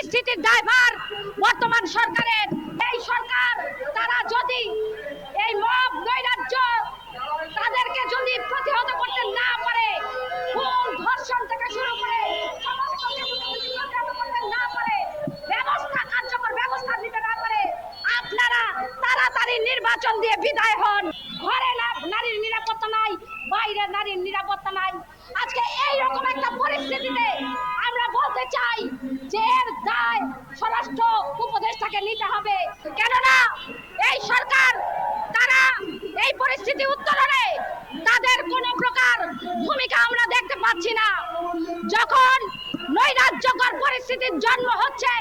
পরিস্থিতির দায়ভার বর্তমান সরকারের। এই সরকার, তারা যদি এই মব নৈরাজ্য তাদেরকে যদি প্রতিহত করতে না পারে খুন ধর্ষণ থেকে শুরু করে না ব্যবস্থা কার্যকর ব্যবস্থা না আপনারা তাড়াতাড়ি নির্বাচন দিয়ে বিদায় হন। দায় স্বরাষ্ট্র উপদেষ্টাকে নিতে হবে। কেননা এই সরকার, তারা এই পরিস্থিতি উত্তরণে তাদের প্রকার ভূমিকা আমরা দেখতে পাচ্ছি না। যখন নৈরাজ্যকর পরিস্থিতির জন্ম হচ্ছে,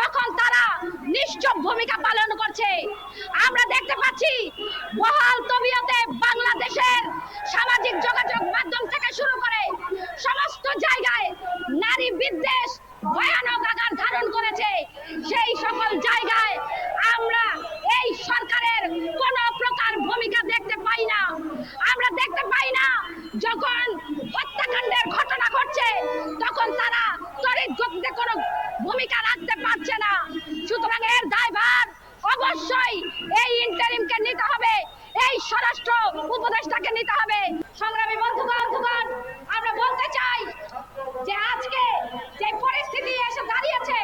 তখন তারা নিশ্চুপ ভূমিকা পালন করছে। আমরা দেখতে পাচ্ছি, বহাল তবিয়তে বাংলাদেশের সামাজিক যোগাযোগ মাধ্যম থেকে শুরু করে সমস্ত জায়গায় নারী বিদ্বেষ ভয়ানক আকার ধারণ করেছে সেই সকল জায়গায় আমরা এই সরকারের কোনো প্রকার ভূমিকা দেখতে পাই না আমরা দেখতে পাই না যখন হত্যাকাণ্ডের ঘটনা ঘটছে তখন তারা তড়িৎ গতিতে কোনো ভূমিকা রাখতে পারছে না সুতরাং এর দায়ভার অবশ্যই এই ইন্টারিমকে নিতে হবে এই স্বরাষ্ট্র উপদেষ্টাকে নিতে হবে সংগ্রামী বন্ধুগণ বন্ধুগণ, আমরা বলতে চাই যে আজকে যে পরিস্থিতি এসে দাঁড়িয়েছে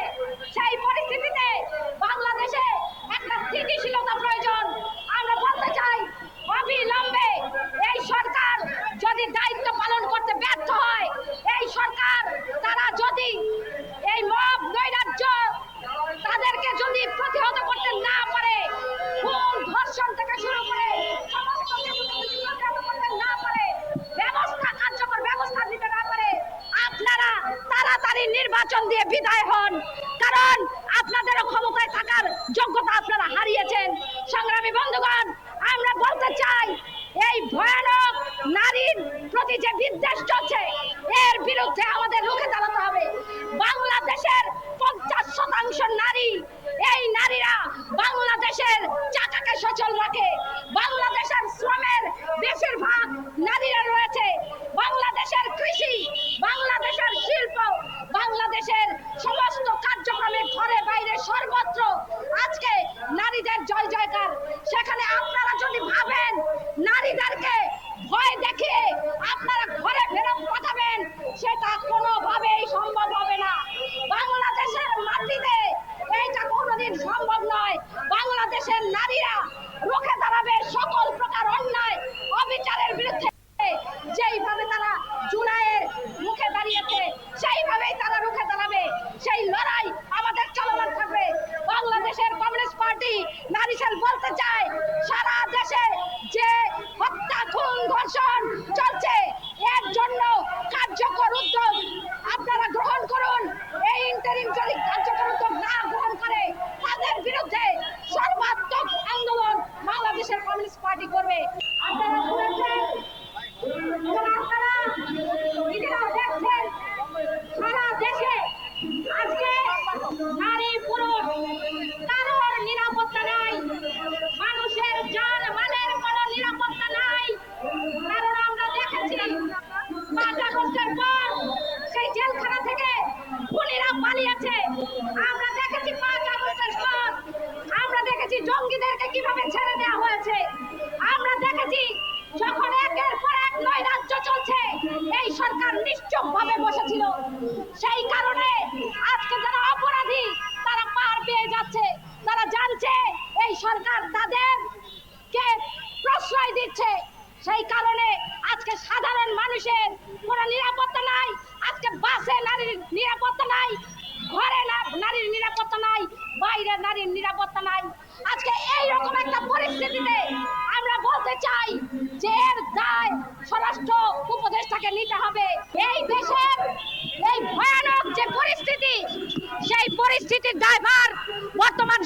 সেই পরিস্থিতিতে বাংলাদেশে একটা স্থিতিশীলতা প্রয়োজন আমরা বলতে চাই অবিলম্বে এই সরকার যদি দায়িত্ব পালন করতে ব্যর্থ হয় এই সরকার তারা যদি এই মব নৈরাজ্য তাদেরকে যদি প্রতিহত করতে না পারে খুন ধর্ষণ থেকে শুরু করে নির্বাচন দিয়ে বিদায় হন। কারণ আপনাদেরও ক্ষমতায় থাকার যোগ্যতা আপনারা হারিয়েছেন। সংগ্রামী বন্ধুগণ, আমরা বলতে চাই, এই ভয়ানক নারীর প্রতি যে বিদ্বেষ চলছে, এর বিরুদ্ধে আমাদের রুখে বাংলাদেশের শ্রমের বেশিরভাগ বসেছিল সেই কারণে আজকে যারা অপরাধী, তারা পার পেয়ে যাচ্ছে, তারা জানছে এই সরকার তাদের কে প্রশ্রয় দিচ্ছে। সেই কারণে আজকে সাধারণ মানুষের কোনো নিরাপত্তা নাই, আজকে বাসে নারীর নিরাপত্তা নাই, ঘরে নারীর নিরাপত্তা নাই, বাইরে নারীর নিরাপত্তা নাই। আজকে এই রকম একটা পরিস্থিতিতে আমরা বলতে চাই যে এর দায় স্বরাষ্ট্র উপদেষ্টাকে নিতে হবে এই দেশের এই ভয়ানক যে পরিস্থিতি সেই পরিস্থিতির দায়ভার বর্তমান